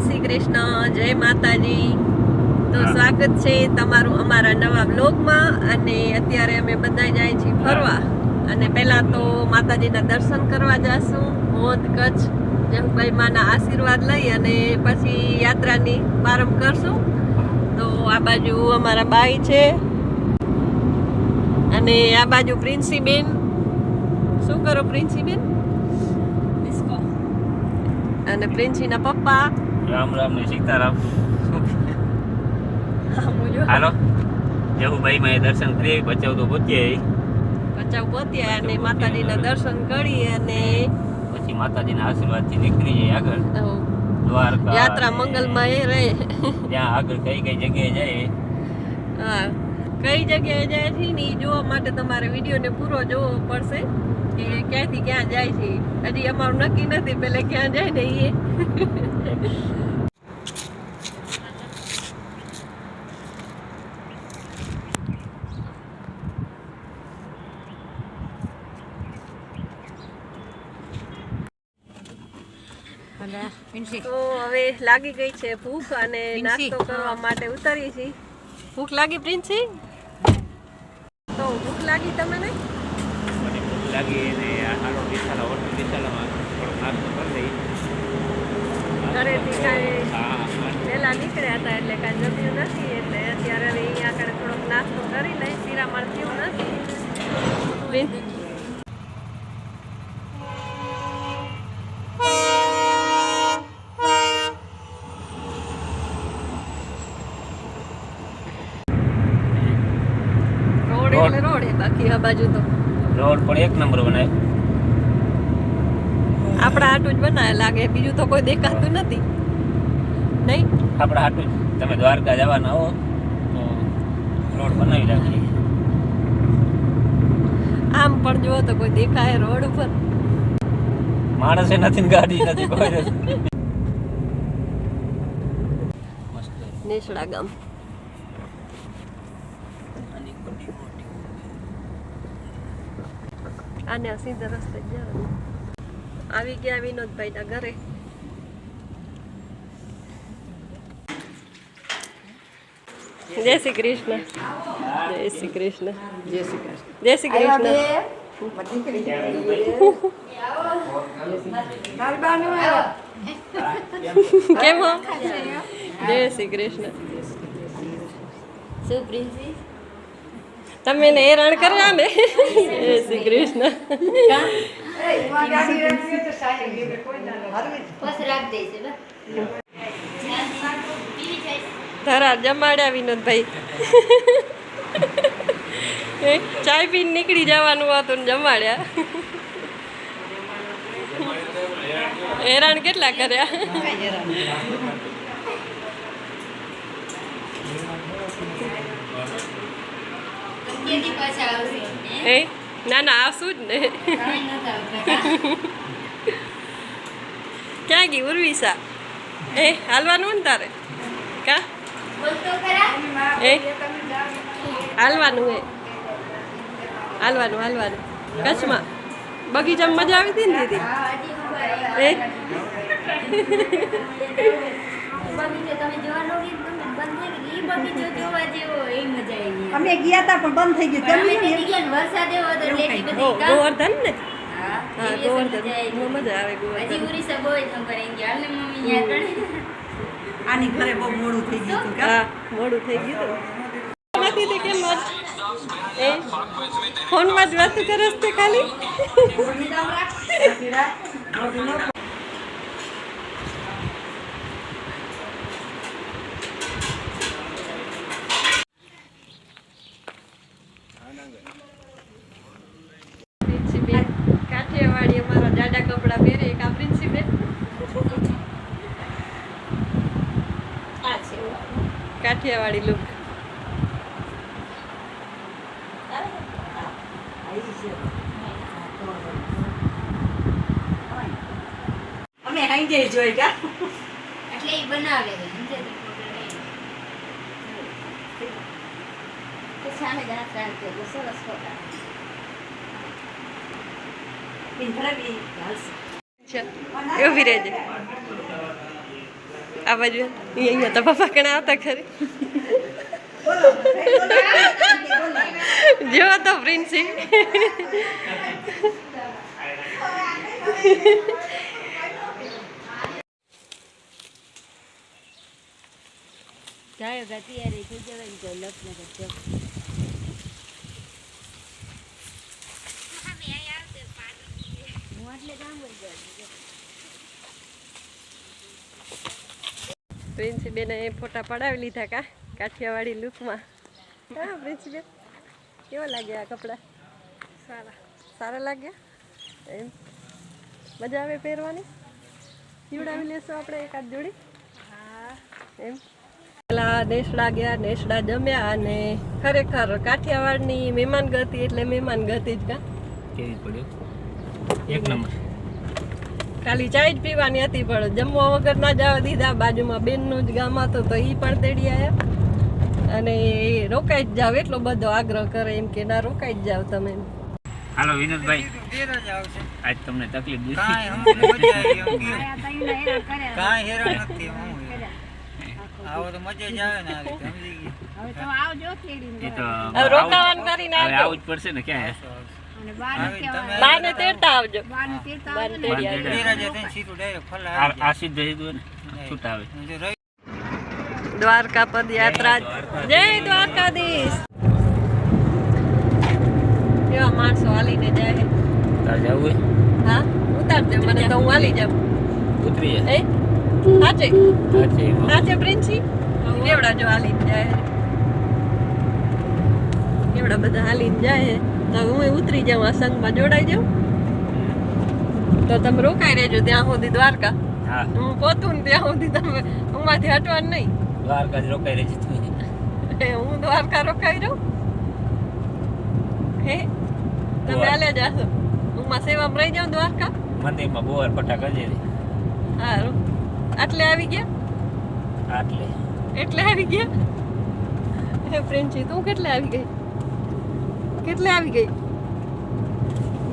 શ્રી કૃષ્ણ જય માતાજી. તો સ્વાગત છે તમારું અમારા નવા બ્લોગમાં અને અત્યારે અમે બધા જાય છીએ ફરવા. અને પહેલા તો માતાજીના દર્શન કરવા જશું. મોદ કચ્છ જહુભાઈ માના આશીર્વાદ લઈ અને પછી યાત્રાની પ્રારંભ કરશું. તો આ બાજુ અમારા બાઈ છે. અને આ બાજુ પ્રિન્સીબેન. શું કરો પ્રિન્સીબેન? અને પ્રિન્સીના પપ્પા. રામ રામ ને સીતારામ. હાલો. જહુભાઈ માં દર્શન કરી બચાવ તો પહોંચીએ બચાવ પહોંચ્યા અને માતાજીના દર્શન કરી અને પછી માતાજીના આશીર્વાદથી નીકળી જાય આગળ. દ્વારકા યાત્રા મંગલમાં એ રહે. ત્યાં આગળ કઈ કઈ જગ્યાએ જાય? હા. કઈ જગ્યાએ જાય છે ને એ જોવા માટે તમારે વિડીયોને પૂરો જોવો પડશે. કે ક્યાંથી ક્યાં જાય છે? હજી અમારું નક્કી નથી પેલે ક્યાં જાય ને એ તો હવે લાગી ગઈ છે ભૂખ અને નાસ્તો કરવા માટે ઉતરી છે. ભૂખ લાગી પ્રિન્સી? તો ભૂખ લાગી તમને? મને ભૂખ લાગી અને આ વિશાલા હોટલ વિશાલામાં થોડોક નાસ્તો કરી લઈ ઘરેથી કાંઈ હા. નીકળ્યા હતા એટલે કાંઈ જમ્યું નથી એટલે અત્યારે હવે અહીંયા આગળ થોડોક નાસ્તો કરી લઈ. શિરામણ થયું નથી પ્રિન્સ રોડ રોડ. બાકી આ બાજુ તો. રોડ પણ એક નંબર બનાવે આપણા આટું જ બનાવે લાગે બીજું તો કોઈ દેખાતું નથી. નહીં? આપણે આટું જ. તમે દ્વારકા જવાના હો તો રોડ બનાવી રાખીએ આમ પણ જુઓ તો કોઈ દેખાય રોડ ઉપર. માણસે નથી ને ગાડી નથી કોઈ નથી. નેસડા ગામ. આને સીધા રસ્તે જવાનું. આવી ગયા વિનોદભાઈના ઘરે. જય શ્રી કૃષ્ણ. જય શ્રી કૃષ્ણ. જય શ્રી કૃષ્ણ. જય શ્રી કૃષ્ણ. કેમ જય શ્રી કૃષ્ણ. તમે ને હેરાન કર્યા ને. શ્રી કૃષ્ણ. ધરા જમાડ્યા વિનોદભાઈ. ચાય પીને નીકળી જવાનું હતું જમાડ્યા. હેરાન કેટલા કર્યા? એ? ના ના આવશું જ ને. ક્યાં ગઈ ઉર્વિશા એ હાલવાનું ને તારે? કા? એ? હાલવાનું હે. હાલવાનું હાલવાનું. કચ્છમાં? બગીચામાં મજા આવી હતી ને દીદી? એ? અમે ગયા હતા પણ બંધ થઈ ગયું. ગો- ગોવર્ધન ને? હા હા ગોવર્ધન. મજા આવે ગોવર્ધન. આની ઘરે બહુ મોડું થઈ ગયું હતું કા? હા મોડું થઈ ગયું હતું. નથી તે કેમ એ? ફોનમાં જ વાત કરે છે ખાલી? કાઠિયાવાડી અમારા કપડાં પહેરે એક આ પ્રિન્સીબેન આ કાઠિયાવાડી લુક અમે હાંજે જોઈ કા? એટલે એ બનાવે છે સમજે છે? તો સામે જ હાથ રાખજો એટલે સરસ ફોટા ઊભી રહેજે આ બાજુ અહીંયા તો પપ્પા કણા આવતા ખરી જો તો પ્રિન્સિંગ જાય તૈયારી થઈ જવાય ને તો લગ્ન કરજો હું એટલે કામ જ જાઉં પ્રિન્સી બેને એ ફોટા પડાવી લીધા કા કાઠિયાવાડી લુકમાં. હા પ્રિન્સીબેન કેવા લાગ્યા આ કપડાં? સારા. સારા લાગ્યા? એમ? મજા આવે પહેરવાની? સીવડાવી લેશો આપણે એકાદ જોડી? એમ? પેલા નેસડા ગયા નેસડા જમ્યા અને ખરેખર કાઠિયાવાડની મહેમાન ગતિ એટલે મહેમાન ગતિ જ કા? કેવી પડ્યું એક નંબર. ખાલી ચાય જ પીવાની હતી પણ જમવા વગર ના જવા દીધા બાજુમાં બેનનું જ ગામ હતું તો એ પણ તેડી આવ્યા અને એ રોકાઈ જ જાવ એટલો બધો આગ્રહ કરે એમ કે ના રોકાઈ જ જાવ તમે હાલો વિનોદભાઈ. ઘેર જ આવશે. આજ તમને તકલીફ દીધી કાંઈ હેરાન નથી હું આવો તો મજા જ આવે ને આ રીતે સમજી ગઈ હવે તો આવજો કેડી હવે રોકાવાનું કરીને આવજો. આવું જ પડશે ને ક્યાં બાને તેડતા આવજો. બાને થઈને સીધું ડાયરેક્ટ આ આવે દ્વારકા પદયાત્રા જય દ્વારકાધીશ. કેવા માણસો હાલીને જાય છે. તાર જવું હા? ઉતારજો મને તો હું હાલી જાઉં. ઉતરી જાય એ? સાચે હા છે સાચે પ્રિન્સી? કેવડા જો હાલીને જાય. કેવડા બધા હાલીને જાય. તો હું ઉતરી જાઉં આ સંઘમાં જોડાઈ જાઉં. તો તમે રોકાઈ રહેજો ત્યાં સુધી દ્વારકા. હા. હું પોતું ને ત્યાં સુધી તમે હુંમાંથી હટવાનું નહીં. દ્વારકા જ રોકાઈ રહી છે એ હું દ્વારકા રોકાઈ જાઉં હે? તમે આલે જાશો હું માં સેવામાં રહી જાઉં દ્વારકા? મંદિરમાં બોર ફટાકા છે સારું આટલે આવી ગયા? આટલે. એટલે આવી ગયા? હે છે તું કેટલે આવી ગઈ? કેટલે આવી ગઈ?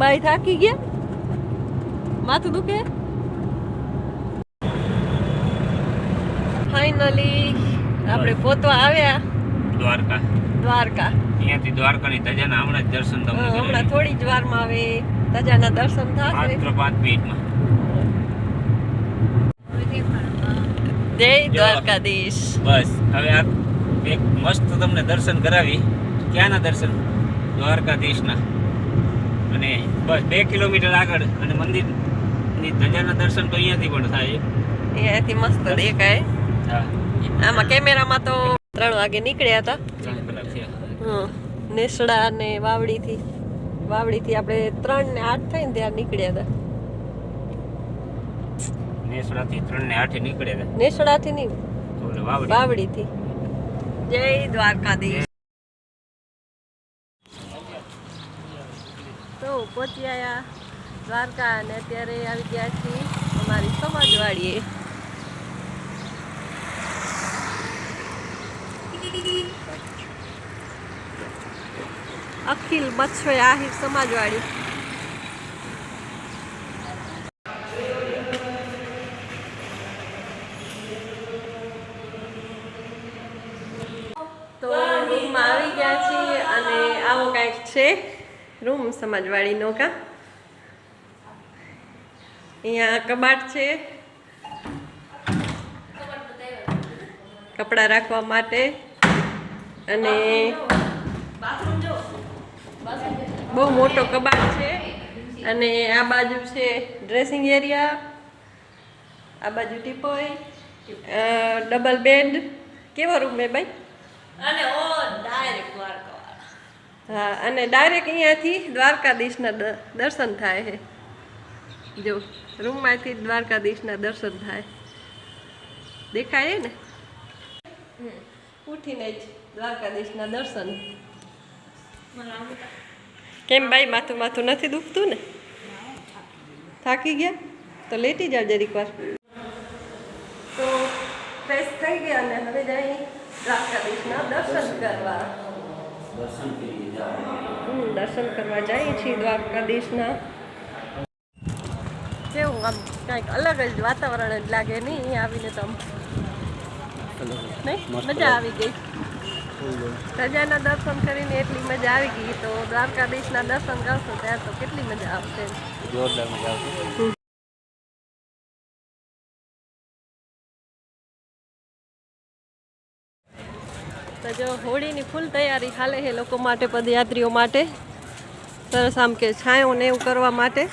બાઈ થાકી ગયા? માથું દુખે? ફાઇનલી આપણે પોતવા આવ્યા. દ્વારકા. દ્વારકા. અહીંયાથી દ્વારકાની તજાના હમણાં જ દર્શન તમને હમણાં. થોડી જ વારમાં આવે તજાના દર્શન થશે. માત્ર 5 મિનિટમાં. જય દ્વારકાધીશ. બસ. હવે આ એક મસ્ત તમને દર્શન કરાવી. ક્યાંના દર્શન? દ્વારકાધીશના. અને બસ બે કિલોમીટર આગળ અને મંદિરની ધજાના દર્શન તો અહીંયાથી પણ થાય. અહીંયાથી મસ્ત દેખાય. હા. આમાં કેમેરામાં તો ત્રણ વાગે નીકળ્યા હતા. થયા. હમ. નેસડા ને વાવડીથી વાવડીથી આપણે ત્રણ ને આઠ થઈને ત્યાં નીકળ્યા હતા. નેસડાથી ત્રણ ને આઠે નીકળ્યા હતા. નેસડાથી નહીં વાવડી. વાવડીથી. જય દ્વારકાધીશ. તો પહોંચી દ્વારકા અને અત્યારે આવી ગયા છીએ અમારી સમાજવાડીએ. અખિલ બચ્છો આહિર સમાજવાડી. તો રૂમમાં આવી ગયા છીએ અને આવો કાંઈક છે. રૂમ સમાજવાળીનો કા અહીંયા કબાટ છે. કપડાં રાખવા માટે. અને બહુ મોટો કબાટ છે. અને આ બાજુ છે ડ્રેસિંગ એરિયા આ બાજુ ટીપોય. ડબલ બેડ કેવો રૂમ હે ભાઈ? અને ઓ ડાયરેક્ટ દ્વારકા. હા અને ડાયરેક્ટ અહીંયાથી દ્વારકાધીશના દ- દર્શન થાય છે. જો રૂમમાંથી જ દ્વારકાધીશના દર્શન થાય. દેખાય ને? હમ. ઉઠીને જ દ્વારકાધીશના દર્શન. કેમ ભાઈ માથું માથું નથી દુખતું ને? થાકી ગયા? તો લેટી જાવ જરીક વાર. તો ફ્રેશ થઈ ગયા અને હવે જઈ દ્વારકાધીશના દર્શન કરવા. દર્શન કરી જાઓ હમ, દર્શન કરવા જઈએ છીએ દ્વારકાધીશના. કેવું આમ કાંઈક અલગ જ વાતાવરણ જ લાગે નહીં અહીં આવીને તો આમ. નહીં? મજા આવી ગઈ. રજાના દર્શન કરીને એટલી મજા આવી ગઈ તો દ્વારકાધીશના દર્શન કરશો ત્યારે તો કેટલી મજા આવશે. જોરદાર મજા આવશે. જો હોળીની ફૂલ તૈયારી હાલે છે લોકો માટે પદયાત્રીઓ માટે. સરસ આમ કે છાંયો ને એવું કરવા માટે.